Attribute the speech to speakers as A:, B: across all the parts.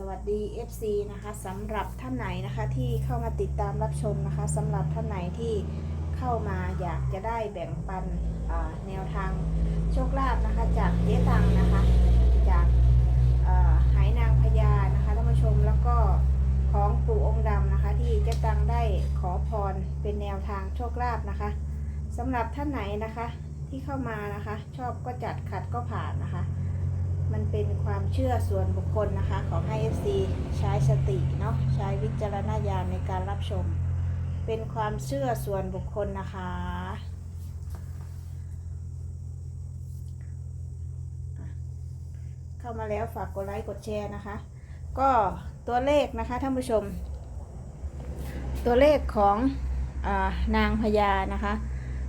A: สวัสดี FC นะคะสำหรับท่านไหนนะคะที่เข้ามาติดตามรับชมนะคะสำหรับท่านไหนที่เข้ามาอยากจะได้แบ่งปันแนวทางโชคลาภนะคะ จากเจ๊ตังนะคะ จากหายนางพญานะคะท่านผู้ชมแล้วก็ของปู่องค์ดำนะคะที่เจ๊ตังได้ขอพรเป็นแนวทางโชคลาภนะคะสำหรับท่านไหนนะคะที่เข้ามานะคะ ชอบก็จัดขัดก็ผ่านนะคะ มันเป็นความเชื่อส่วนบุคคลนะคะ ของให้ FC ใช้สติเนาะใช้วิจารณญาณในการรับชม เป็นความเชื่อส่วนบุคคลนะคะเข้ามาแล้วฝากกดไลค์กดแชร์นะคะ ก็ตัวเลขนะคะท่านผู้ชม ตัวเลขของอานางพญานะคะ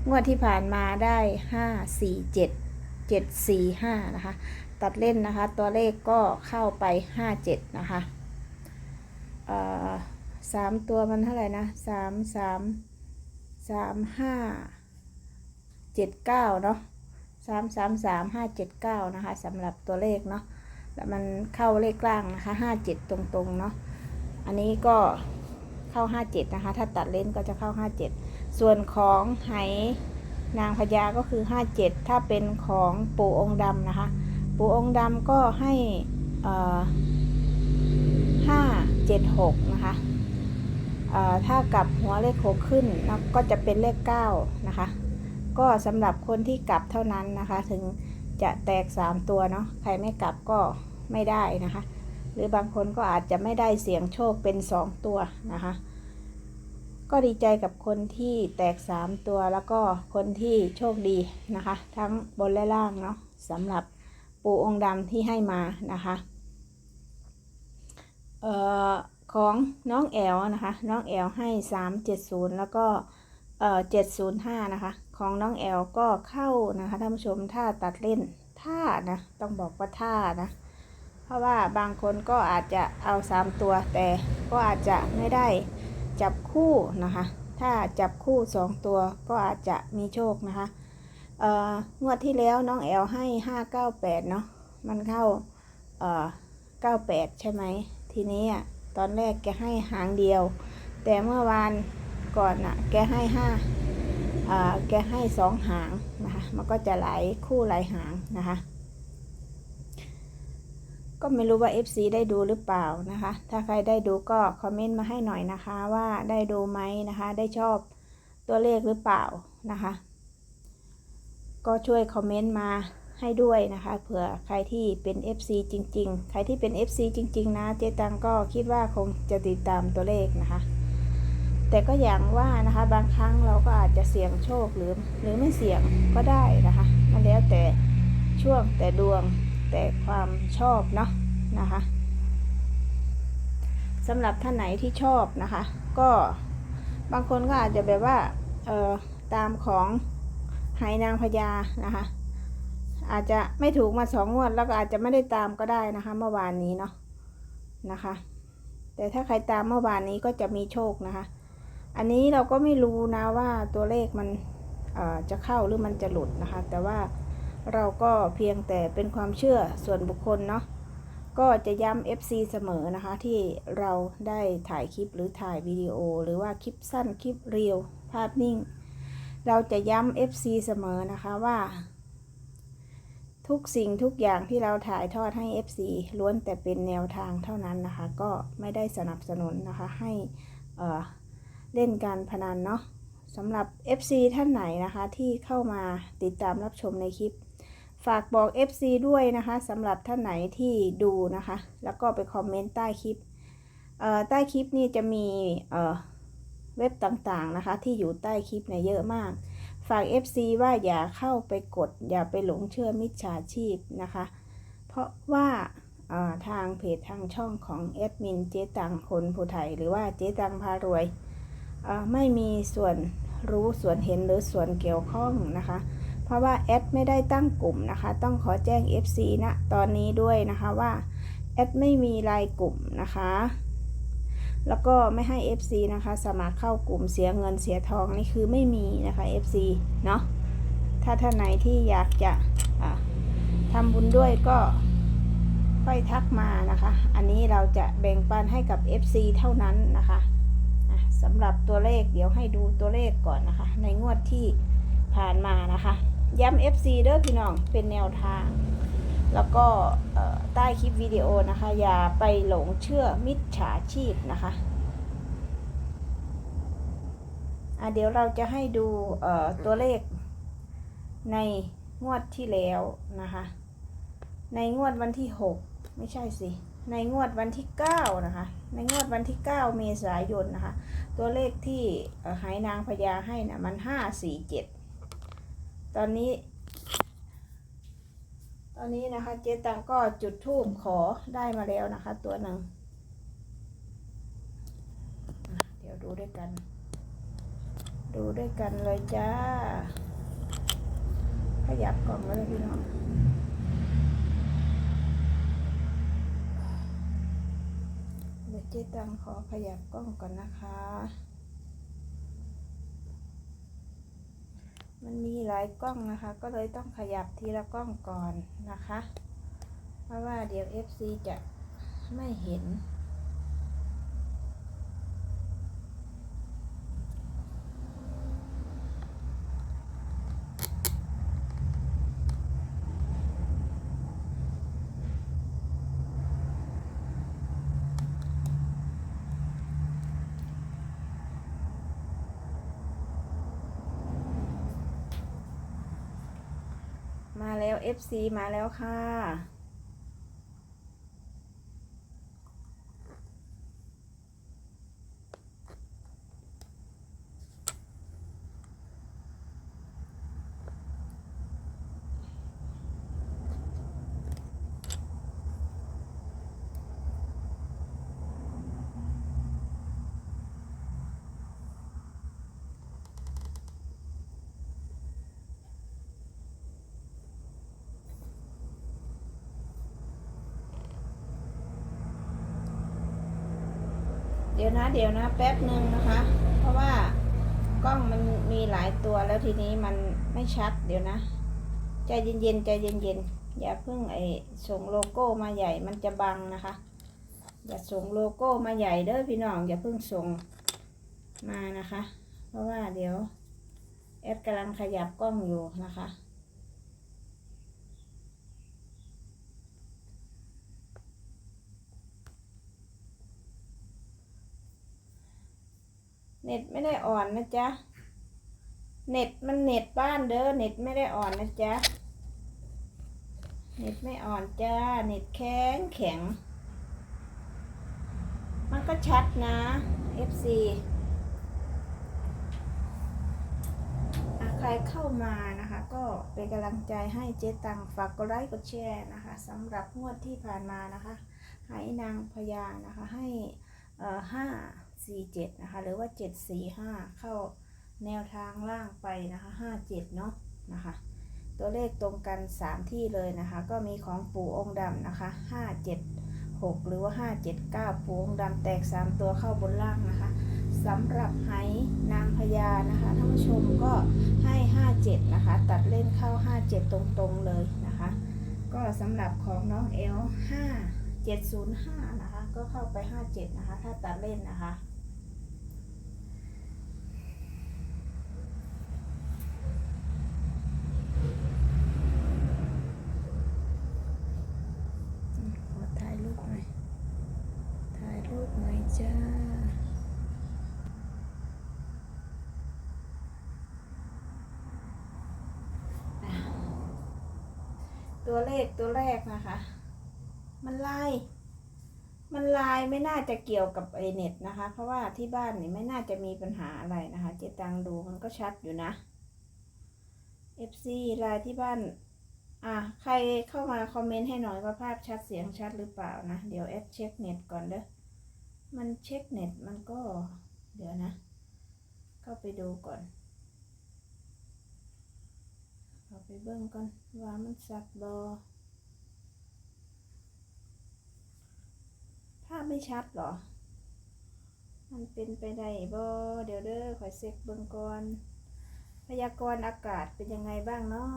A: งวดที่ผ่านมาได้ห้าสี่เจ็ดเจ็ดสี่ห้านะคะ ตัดเล่นนะคะ ตัวเลขก็เข้าไปห้าเจ็ดนะคะสามตัวมันเท่าไหร่นะสามสามสามห้าเจ็ดเก้าเนาะสามสามสามห้าเจ็ดเก้านะคะสำหรับตัวเลขเนาะแล้วมันเข้าเลขกลางนะคะห้าเจ็ดตรงๆเนาะอันนี้ก็เข้าห้าเจ็ดนะคะ ถ้าตัดเล่นก็จะเข้าห้าเจ็ดส่วนของไหนางพญาก็คือห้าเจ็ดถ้าเป็นของปู่องค์ดำนะคะ ปู่องค์ดำก็ให้ห้าเจ็ดหกนะคะถ้ากลับหัวเลขหกขึ้นก็จะเป็นเลขเก้านะคะ ก็สำหรับคนที่กลับเท่านั้นนะคะ ถึงจะแตกสามตัวเนาะใครไม่กลับก็ไม่ได้นะคะ หรือบางคนก็อาจจะไม่ได้เสียงโชคเป็นสองตัวนะคะก็ดีใจกับคนที่แตกสามตัวแล้วก็คนที่โชคดีนะคะ ทั้งบนและล่างเนาะสำหรับ ปูองค์ดำที่ให้มานะคะเอ่อของน้องแอลนะคะน้องแอลให้สามเจ็ดศูนย์แล้วก็เอ่อเจ็ดศูนย์ห้านะคะ ของน้องแอลก็เข้านะคะท่านผู้ชมถ้าตัดเล่นท่านะต้องบอกว่าท่านะเพราะว่าบางคนก็อาจจะเอาสามตัวแต่ก็อาจจะไม่ได้จับคู่นะคะ ถ้าจับคู่สองตัวก็อาจจะมีโชคนะคะ เอ่องวดที่แล้วน้องแอลให้ห้าเก้าแปดเนาะมันเข้าเอ่อเก้าแปดใช่ไหมทีนี้อะตอนแรกแกให้หางเดียว แต่เมื่อวานก่อนอะแกให้ห้าอ่อแกให้สองหางนะคะมันก็จะหลายคู่หลายหางนะคะก็ไม่รู้ว่า FC ได้ดูหรือเปล่านะคะ ถ้าใครได้ดูก็คอมเมนต์มาให้หน่อยนะคะว่าได้ดูไหมนะคะ ได้ชอบตัวเลขหรือเปล่านะคะ ก็ช่วยคอมเมนต์มาให้ด้วยนะคะ เผื่อใครที่เป็น FC จริง ๆ ใครที่เป็น FC จริง ๆ นะ เจตังก็คิดว่าคงจะติดตามตัวเลขนะคะ แต่ก็อย่างว่านะคะ บางครั้งเราก็อาจจะเสี่ยงโชคหรือหรือไม่เสี่ยงก็ได้นะคะ มันแล้วแต่ช่วงแต่ดวงแต่ความชอบเนาะนะคะสำหรับท่านไหนที่ชอบนะคะ ก็บางคนก็อาจจะแบบว่าเออตามของ หายนางพญานะคะ อาจจะไม่ถูกมาสองงวดแล้วก็อาจจะไม่ได้ตามก็ได้นะคะ เมื่อวานนี้เนาะนะคะ แต่ถ้าใครตามเมื่อวานนี้ก็จะมีโชคนะคะ อันนี้เราก็ไม่รู้นะว่าตัวเลขมันเอ่อจะเข้าหรือมันจะหลุดนะคะ แต่ว่าเราก็เพียงแต่เป็นความเชื่อส่วนบุคคลเนาะก็จะย้ำ FC เสมอนะคะ ที่เราได้ถ่ายคลิปหรือถ่ายวิดีโอ หรือว่าคลิปสั้นคลิปเรียว ภาพนิ่ง เราจะย้ำ FC เสมอนะคะว่า ทุกสิ่งทุกอย่างที่เราถ่ายทอดให้ FC ล้วนแต่เป็นแนวทางเท่านั้นนะคะ ก็ไม่ได้สนับสนุนนะคะให้เเล่นการพนันเนาะสำหรับ FC ท่านไหนนะคะที่เข้ามาติดตามรับชมในคลิป ฝากบอก FC ด้วยนะคะสำหรับท่านไหนที่ดูนะคะ แล้วก็ไปคอมเมนต์ใต้คลิปใต้คลิปนี่จะมี เว็บต่างๆนะคะ ที่อยู่ใต้คลิปเนี่ยเยอะมาก ฝาก FC ว่าอย่าเข้าไปกด อย่าไปหลงเชื่อมิจฉาชีพนะคะ เพราะว่าทางเพจทางช่องของแอดมินเจ๊ตังคนผู้ไทย หรือว่าเจ๊ตังพารวย ไม่มีส่วนรู้ส่วนเห็นหรือส่วนเกี่ยวข้องนะคะ เพราะว่าแอดไม่ได้ตั้งกลุ่มนะคะ ต้องขอแจ้ง FC ณตอนนี้ด้วยนะคะว่าแอดไม่มีรายกลุ่มนะคะ แล้วก็ไม่ให้ FC นะคะ สมัครเข้ากลุ่มเสียเงินเสียทองนี่คือไม่มีนะคะ FC เนาะถ้าท่านไหนที่อยากจะะทำบุญด้วยก็ค่อยทักมานะคะ อันนี้เราจะแบ่งปันให้กับ FC เท่านั้นนะคะะสำหรับตัวเลขเดี๋ยวให้ดูตัวเลขก่อนนะคะ ในงวดที่ผ่านมานะคะ ย้ำ FC เด้อพี่น้องเป็นแนวทาง แล้วก็ใต้คลิปวิดีโอนะคะ อย่าไปหลงเชื่อมิจฉาชีพนะคะอะเดี๋ยวเราจะให้ดูตัวเลขในงวดที่แล้วนะคะ ในงวดวันที่ 6 ไม่ใช่สิ ในงวดวันที่ 9 นะคะ ในงวดวันที่ 9 เมษายนนะคะ ตัวเลขที่หายนางพญาให้นะมัน 547 ตอนนี้ ตอนนี้นะคะเจ๊ตังก็จุดทูบขอได้มาแล้วนะคะ ตัวหนึ่งเดี๋ยวดูด้วยกัน ดูด้วยกันเลยจ้า ขยับกล่องเลยพี่น้องเดี๋ยวเจ๊ตังขอขยับกล้องก่อนนะคะ มันมีหลายกล้องนะคะ ก็เลยต้องขยับทีละกล้องก่อนนะคะ เพราะว่าเดี๋ยว FC จะไม่เห็น แล้ว FC มาแล้วค่ะ ดี๋ยวนะ เดี๋ยวนะ แป๊บหนึ่งนะคะ เพราะว่ากล้องมันมีหลายตัวแล้วทีนี้มันไม่ชัด เดี๋ยวนะ ใจเย็นๆ ใจเย็นๆ อย่าเพิ่งไอส่งโลโก้มาใหญ่ มันจะบังนะคะ อย่าส่งโลโก้มาใหญ่เด้อพี่น้อง อย่าเพิ่งส่งมานะคะ เพราะว่าเดี๋ยวแอดกำลังขยับกล้องอยู่นะคะ เน็ตไม่ได้อ่อนนะจ๊ะ เน็ตมันเน็ตบ้านเด้อ เน็ตไม่ได้อ่อนนะจ๊ะ เน็ตไม่อ่อนจ้า เน็ตแข็งแข็ง มันก็ชัดนะ FC ใครเข้ามานะคะ ก็เป็นกำลังใจให้เจ๊ตังฝากกดไลค์กดแชร์นะคะสำหรับงวดที่ผ่านมานะคะให้นางพญานะคะให้เอ่อห้า สี่เจ็ดนะคะ หรือว่าเจ็ดสี่ห้าเข้าแนวทางล่างไปนะคะห้าเนาะนะคะ ตัวเลขตรงกันสามที่เลยนะคะ ก็มีของปู่องค์ดำนะคะห้าเจ็ดหรือว่าห้าเจ็ดเก้าปู่องค์ดำแตกสามตัวเข้าบนล่างนะคะสำหรับไหนางพญานะคะท่านผู้ชมก็ให้ห้าเจ็ดนะคะ ตัดเล่นเข้าห้าเจ็ดตรงๆเลยนะคะ ก็สำหรับของน้องเอลห้าเจ็ดศูนะคะ ก็เข้าไปห้าเจ็ดนะคะ ถ้าตัดเล่นนะคะ ขอถ่ายรูปหน่อย ถ่ายรูปหน่อยจ้า ตัวเลขตัวแรกนะคะ มันลาย มันลายไม่น่าจะเกี่ยวกับไอเน็ตนะคะ เพราะว่าที่บ้านนี่ไม่น่าจะมีปัญหาอะไรนะคะ เจตังดูมันก็ชัดอยู่นะ FC ลายที่บ้าน อะ ใครเข้ามาคอมเมนต์ให้หน่อยว่าภาพชัดเสียงชัดหรือเปล่านะ เดี๋ยวแอดเช็คเน็ตก่อนเด้อ มันเช็คเน็ตมันก็ เดี๋ยวนะ เข้าไปดูก่อน เข้าไปเบิ่งก่อนว่ามันสัดบอภาพไม่ชัดหรอ มันเป็นไปได้บอเดี๋ยวเด้อขอยเซ็กเบิ่งก่อน พยากรณ์อากาศเป็นยังไงบ้างเนาะ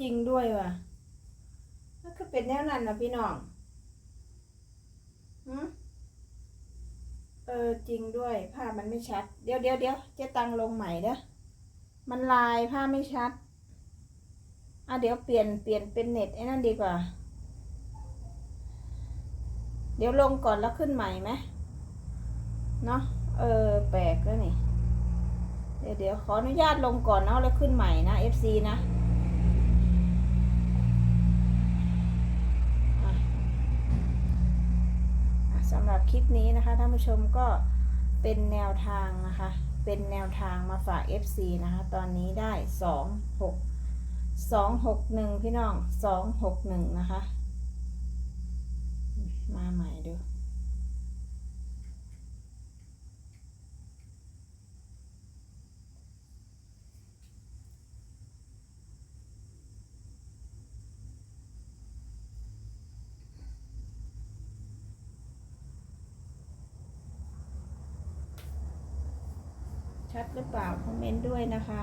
A: จริงด้วยว่ะมันก็เป็นแนวนั้นนะพี่น้องหืมเออจริงด้วยภาพมันไม่ชัด เดี๋ยวเดี๋ยวเดี๋ยวเจะตังลงใหม่เด้อมันลายภาพไม่ชัด อะเดี๋ยวเปลี่ยนเปลี่ยนเป็นเน็ตไอ้นั่นดีกว่า เดี๋ยวลงก่อนแล้วขึ้นใหม่ไหมเนาะเออแปลกแล้วนี่ เดี๋ยวเดี๋ยวขออนุญาตลงก่อนเนาะแล้วขึ้นใหม่นะ FC นะอะสำห รับคลิปนี้นะคะท่านผู้ชมก็เป็นแนวทางนะคะ เป็นแนวทางมาฝาก FC นะคะ ตอนนี้ได้สองหกสองหกหนึ่งพี่น้องสองหกหนึ่งนะคะ มาใหม่ดู ชัดหรือเปล่า คอมเมนต์ด้วยนะคะ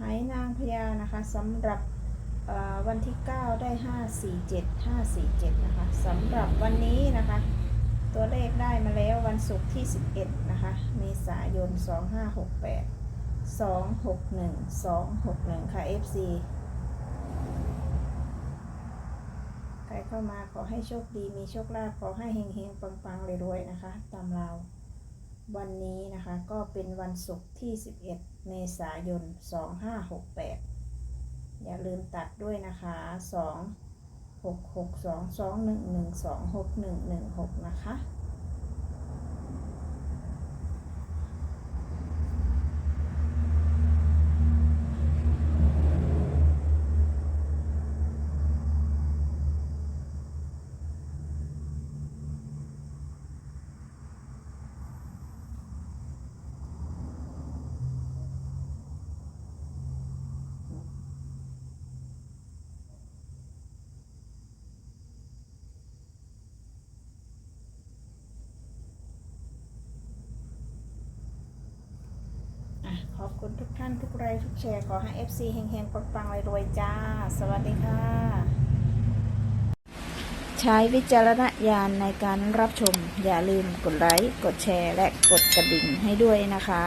A: หายนางพญานะคะสำหรับวันที่ 9 ได้ 547 547 นะคะสำหรับวันนี้นะคะ ตัวเลขได้มาแล้ววันศุกร์ที่ 11 นะคะ เมษายน 2568 261 261ค่ะ FC ใครเข้ามาขอให้โชคดีมีโชคลาภขอให้เฮงๆปังๆรวยๆนะคะ ตามเราวันนี้นะคะก็เป็นวันศุกร์ที่ 11 เมษายน 2568 อย่าลืมตัดด้วยนะคะ 2 6 6 2 2 1 1 2 6 1 1 6 นะคะอะ ขอบคุณทุกท่านทุกไลค์ทุกแชร์ ขอให้ FC เฮงๆปังๆรวยๆจ้า สวัสดีค่ะ ใช้วิจารณญาณในการรับชม อย่าลืมกดไลค์ กดแชร์ และกดกระดิ่งให้ด้วยนะคะ